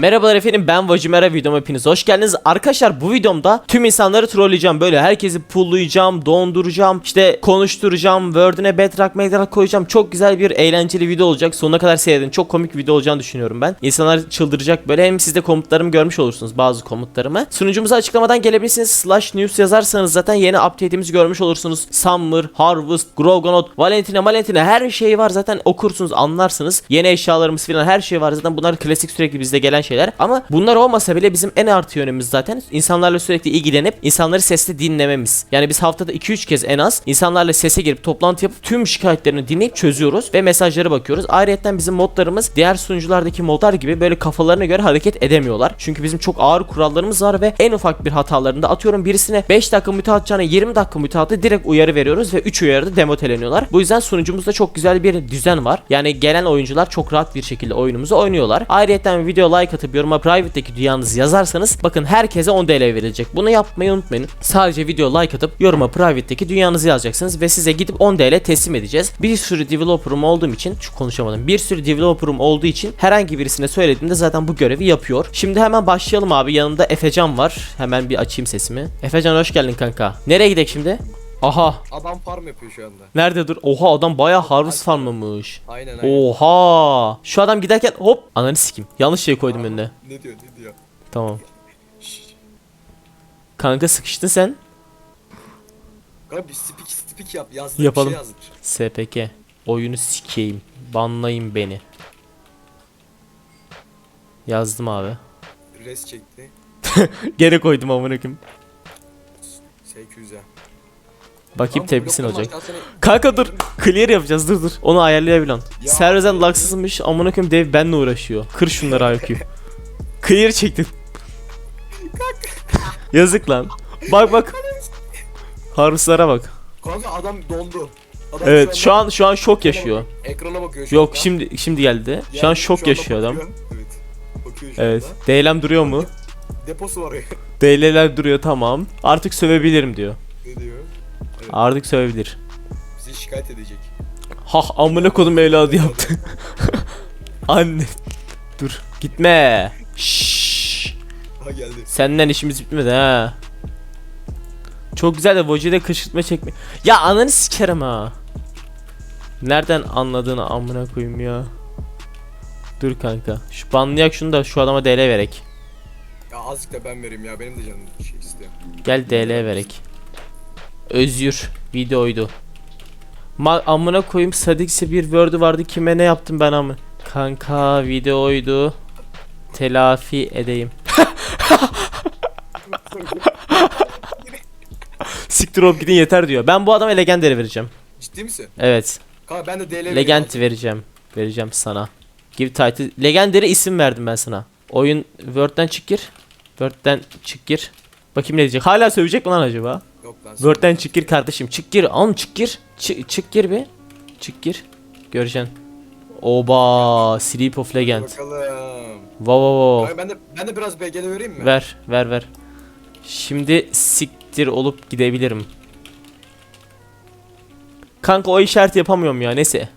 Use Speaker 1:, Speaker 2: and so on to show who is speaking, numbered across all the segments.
Speaker 1: Merhabalar efendim ben Vacimera videoma hepiniz hoş geldiniz. Arkadaşlar bu videomda tüm insanları trolleyeceğim böyle herkesi pullayacağım, donduracağım, işte konuşturacağım, Word'üne bedrock bedrock koyacağım. Çok güzel bir eğlenceli video olacak. Sonuna kadar seyredin. Çok komik bir video olacağını düşünüyorum ben. İnsanlar çıldıracak böyle hem siz de komutlarımı görmüş olursunuz bazı komutlarımı. Sunucumuza açıklamadan gelebilirsiniz. Slash news yazarsanız zaten yeni update'imizi görmüş olursunuz. Summer, Harvest, Grogonot, Valentina, Valentina her şey var zaten okursunuz anlarsınız. Yeni eşyalarımız falan her şey var zaten bunlar klasik sürekli bizde gelen şeyler. Ama bunlar olmasa bile bizim en artı yönümüz zaten insanlarla sürekli ilgilenip insanları sesli dinlememiz. Yani biz haftada 2-3 kez en az insanlarla sese girip toplantı yapıp tüm şikayetlerini dinleyip çözüyoruz ve mesajlara bakıyoruz. Ayrıca bizim modlarımız diğer sunuculardaki modlar gibi böyle kafalarına göre hareket edemiyorlar. Çünkü bizim çok ağır kurallarımız var ve en ufak bir hatalarında atıyorum birisine 5 dakika müteahhit atacağına 20 dakika müteahhite direkt uyarı veriyoruz ve 3 uyarıda demoteleniyorlar. Bu yüzden sunucumuzda çok güzel bir düzen var. Yani gelen oyuncular çok rahat bir şekilde oyunumuzu oynuyorlar. Ayrıca video like atıp yoruma private'deki dünyanızı yazarsanız bakın herkese 10 TL verilecek. Bunu yapmayı unutmayın. Sadece video like atıp yoruma private'deki dünyanızı yazacaksınız ve size gidip 10 TL teslim edeceğiz. Bir sürü developer'ım olduğum için şu konuşamadım. Bir sürü developer'ım olduğu için herhangi birisine söylediğimde zaten bu görevi yapıyor. Şimdi hemen başlayalım abi. Yanımda Efecan var. Hemen bir açayım sesimi. Efecan hoş geldin kanka. Nereye gidelim şimdi? Aha.
Speaker 2: Adam farm yapıyor şu anda.
Speaker 1: Nerede dur? Oha adam bayağı harvest farmlamış.
Speaker 2: Aynen aynen.
Speaker 1: Oha. Şu adam giderken hop ananı sikim. Yanlış şey koydum önüne.
Speaker 2: Ne diyor ne diyor?
Speaker 1: Tamam. Kanka sıkıştın sen.
Speaker 2: Kanka bir speak speak yap yazdır
Speaker 1: Yapalım.
Speaker 2: bir şey.
Speaker 1: SPK. Oyunu sikeyim. Banlayın beni. Yazdım abi.
Speaker 2: Res çekti.
Speaker 1: Geri koydum amına koyayım.
Speaker 2: SQ'ze.
Speaker 1: Bakayım tepkisi ne olacak. Kanka dur. Clear yapacağız dur dur. Onu ayarlayabilen.
Speaker 2: Ya.
Speaker 1: Server'den laksızmış amına koyayım dev benle uğraşıyor. Kır şunları IQ. Clear çektim. Yazık lan. Bak bak. Harvestlara bak.
Speaker 2: Kanka adam dondu. Adam
Speaker 1: Evet şu an şu an şok yaşıyor.
Speaker 2: Ekrana bakıyor şu
Speaker 1: Yok
Speaker 2: anda.
Speaker 1: şimdi şimdi geldi. Şu an
Speaker 2: Yani
Speaker 1: şok
Speaker 2: anda
Speaker 1: yaşıyor adam.
Speaker 2: bakıyor. Evet. Bakıyor şu
Speaker 1: Evet.
Speaker 2: anda.
Speaker 1: DLM duruyor mu?
Speaker 2: Deposu var ya.
Speaker 1: DL'ler duruyor tamam. Artık sövebilirim diyor.
Speaker 2: ne diyor?
Speaker 1: Artık sövebilir.
Speaker 2: Bizi şikayet edecek.
Speaker 1: Hah amına kodum evladı yaptı. Anne. Dur gitme. Şşş.
Speaker 2: Ha geldi.
Speaker 1: Senden işimiz bitmedi ha. Çok güzel de Voji'de kışırtma çekme. Ya ananı sikerim ha. Nereden anladığını amına koyayım ya. Dur kanka. Şu banlayak şunu da şu adama DL verek.
Speaker 2: Ya azıcık da ben vereyim ya benim de canım şey istiyor.
Speaker 1: Gel DL verek. Özgür videoydu. Ma amına koyayım Sadix'e bir word'ü vardı kime ne yaptım ben ama. Kanka videoydu. Telafi edeyim. Siktir olup gidin yeter diyor. Ben bu adama legendary vereceğim.
Speaker 2: Ciddi misin?
Speaker 1: Evet.
Speaker 2: Kanka ben de DL
Speaker 1: Legend vereceğim. Vereceğim sana. Give title. Legendary isim verdim ben sana. Oyun Word'den çık gir. Word'den çık gir. Bakayım ne diyecek. Hala sövecek mi lan acaba? Word'den çık gir kardeşim. Çık gir. Oğlum çık gir. Çık, çık gir bir. Çık gir. Göreceksin. Oba, Sleep of Legend.
Speaker 2: Bakalım.
Speaker 1: Wow wow
Speaker 2: Kanka ben de ben de biraz BG'de vereyim mi?
Speaker 1: wow. Ver, ver, ver. Şimdi siktir olup gidebilirim. Kanka o işareti yapamıyorum ya neyse.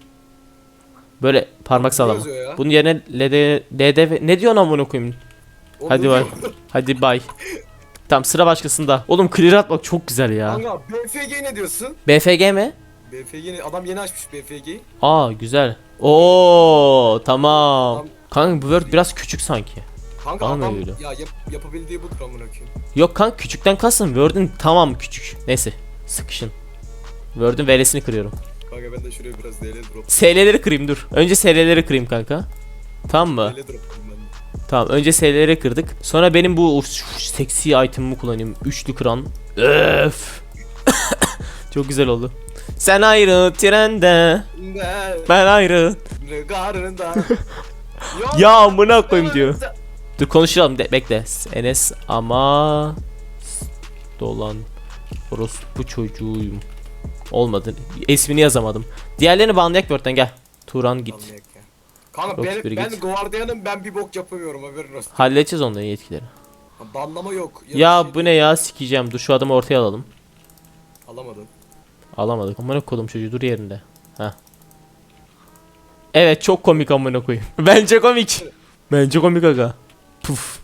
Speaker 1: Böyle parmak sallama.
Speaker 2: ya?
Speaker 1: Bunun yerine LD, LDV ne diyorsun amına koyayım? Hadi bay. Hadi bay. Tamam sıra başkasında. Oğlum clear atmak çok güzel ya.
Speaker 2: Kanka BFG ne diyorsun?
Speaker 1: BFG mi?
Speaker 2: BFG ne? Adam yeni açmış BFG'yi.
Speaker 1: Aa güzel. Oo tamam.
Speaker 2: Tamam.
Speaker 1: Kanka bu word biraz küçük sanki.
Speaker 2: Kanka
Speaker 1: Bana da
Speaker 2: adam
Speaker 1: öyle.
Speaker 2: ya yap, yapabildiği budur amına koyayım.
Speaker 1: Yok kanka küçükten kastım word'ün tamam küçük. Neyse sıkışın. Word'ün veresini kırıyorum.
Speaker 2: Kanka ben de şuraya biraz DL drop.
Speaker 1: SL'leri kırayım dur. Önce SL'leri kırayım kanka. Tamam mı?
Speaker 2: DL drop.
Speaker 1: Tamam önce SL'leri kırdık. Sonra benim bu uf, seksi item'ımı kullanayım. Üçlü kıran. Öf. Çok güzel oldu. Sen ayrı trende. Ben ayrı. Ya amına koyayım diyor. Dur konuşalım de, bekle. Enes ama dolan orospu çocuğuyum. Olmadı. İsmini yazamadım. Diğerlerini banlayak Word'den gel. Turan git.
Speaker 2: Ya. Kanka ben,
Speaker 1: biri
Speaker 2: ben
Speaker 1: git.
Speaker 2: Guardian'ım ben bir bok yapamıyorum haberin olsun.
Speaker 1: Halledeceğiz onların yetkileri.
Speaker 2: Banlama yok.
Speaker 1: Ya
Speaker 2: şey
Speaker 1: bu ne ya sikeceğim. Dur şu adamı ortaya alalım.
Speaker 2: Alamadın.
Speaker 1: Alamadık. Amına kodum çocuğu dur yerinde. Ha. Evet çok komik amına koyayım. Bence komik. Bence komik aga. Puf.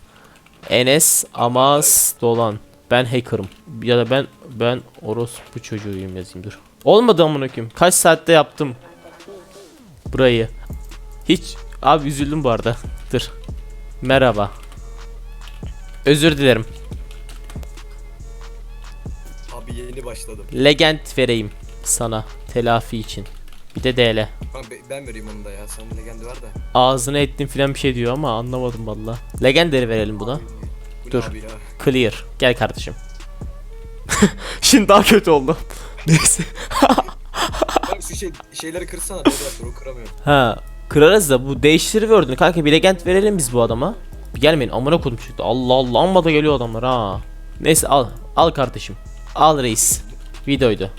Speaker 1: Enes Amas Dolan. Ben hacker'ım. Ya da ben ben orospu çocuğuyum yazayım dur. Olmadı amına koyayım. Kaç saatte yaptım burayı. Hiç abi üzüldüm bu arada. Dur. Merhaba. Özür dilerim.
Speaker 2: Abi yeni başladım.
Speaker 1: Legend vereyim sana telafi için. Bir de DL.
Speaker 2: Ben, ben vereyim onu da ya. Sen legendi ver de.
Speaker 1: Ağzına ettim filan bir şey diyor ama anlamadım valla. Legendary verelim buna.
Speaker 2: Bu ne
Speaker 1: Dur.
Speaker 2: abi?
Speaker 1: Clear. Gel kardeşim. Şimdi daha kötü oldu. Neyse.
Speaker 2: Bak şu şey, şeyleri kırsana. Bedrock'ları o kıramıyorum.
Speaker 1: Ha, kırarız da bu değiştiri word'ünü kanka bir legend verelim biz bu adama. Bir gelmeyin amına kodum çıktı. Allah Allah amma da geliyor adamlar ha. Neyse al. Al kardeşim. Al reis. Videoydu.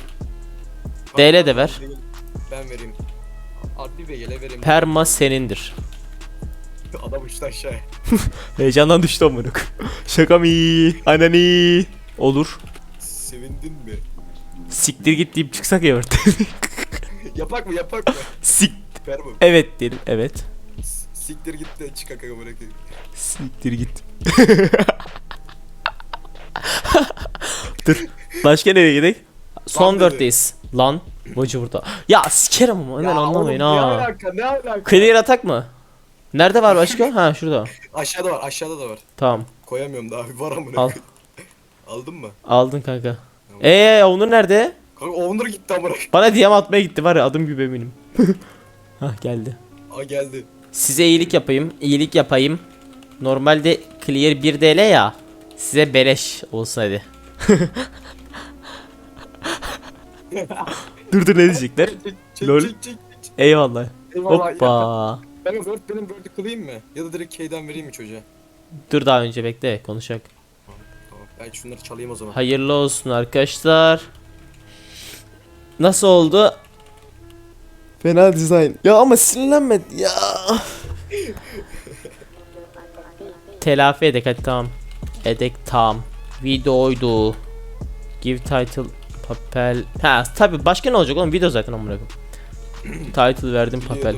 Speaker 1: DL de ver.
Speaker 2: Ben vereyim. Adli Bey'e vereyim.
Speaker 1: Perma senindir.
Speaker 2: Adam uçtu aşağıya.
Speaker 1: Heyecandan düştü koyayım. Şaka mı? Anani. Olur.
Speaker 2: Sevindin mi?
Speaker 1: Siktir git deyip çıksak ya
Speaker 2: yapak mı yapak mı?
Speaker 1: Sik.
Speaker 2: Ver mi?
Speaker 1: Evet diyelim. Evet.
Speaker 2: Siktir git de çık kaka bırakayım.
Speaker 1: Siktir git. Dur. Başka nereye gidelim? Son
Speaker 2: dedi.
Speaker 1: word'deyiz. Lan. Bacı burada. Ya sikerim ama hemen anlamayın
Speaker 2: oğlum, Ne
Speaker 1: ha.
Speaker 2: alaka ne alaka?
Speaker 1: Clear atak mı? Nerede var başka? ha şurada.
Speaker 2: Aşağıda var aşağıda da var.
Speaker 1: Tamam.
Speaker 2: Koyamıyorum da abi var amına.
Speaker 1: Al.
Speaker 2: koyayım. Aldın mı?
Speaker 1: Aldın kanka. Eee Onur nerede?
Speaker 2: Kanka Owner gitti amına. koyayım.
Speaker 1: Bana DM atmaya gitti var ya adım gibi eminim. Hah geldi.
Speaker 2: Aa geldi.
Speaker 1: Size iyilik yapayım. iyilik yapayım. Normalde clear 1 DL ya. Size beleş hadi. dur dur ne diyecekler?
Speaker 2: Çek
Speaker 1: Lol.
Speaker 2: çek çek. çek.
Speaker 1: Eyvallah.
Speaker 2: Eyvallah.
Speaker 1: Hoppa.
Speaker 2: Ben Word benim Word'ü kılayım mı? Ya da direkt K'den vereyim mi çocuğa?
Speaker 1: Dur daha önce bekle konuşak.
Speaker 2: Ben şunları çalayım o zaman.
Speaker 1: Hayırlı olsun arkadaşlar. Nasıl oldu? Fena dizayn. Ya ama sinirlenme ya. Telafi edek hadi tamam. Edek tamam. Videoydu. Give title papel. Ha tabi başka ne olacak oğlum video zaten amına title verdim papel.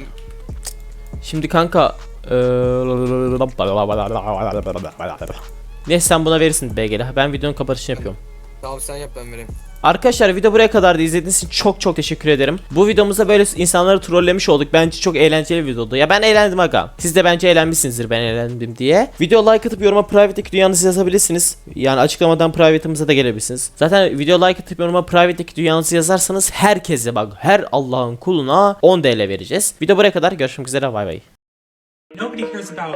Speaker 1: Şimdi kanka Neyse sen buna verirsin BG'le. Ben videonun kapatışını yapıyorum.
Speaker 2: Tamam sen yap ben vereyim.
Speaker 1: Arkadaşlar video buraya kadar da izlediğiniz için çok çok teşekkür ederim. Bu videomuzda böyle insanları trollemiş olduk. Bence çok eğlenceli bir videodu. Ya ben eğlendim aga. Siz de bence eğlenmişsinizdir ben eğlendim diye. Video like atıp yoruma private'deki dünyanızı yazabilirsiniz. Yani açıklamadan private'ımıza da gelebilirsiniz. Zaten video like atıp yoruma private'deki dünyanızı yazarsanız herkese bak her Allah'ın kuluna 10 TL vereceğiz. Video buraya kadar görüşmek üzere bay bay.
Speaker 3: Nobody cares about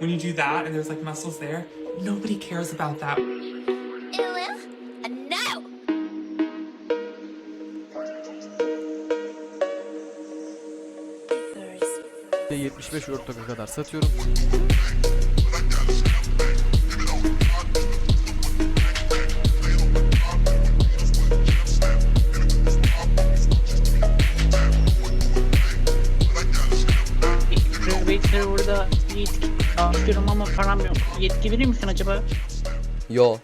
Speaker 3: when you do that and there's like muscles there. Nobody cares about that.
Speaker 4: 75 ortaka kadar satıyorum.
Speaker 5: Waiter burada yetki istiyorum ama param yok. Yetki verir misin acaba?
Speaker 4: Yo.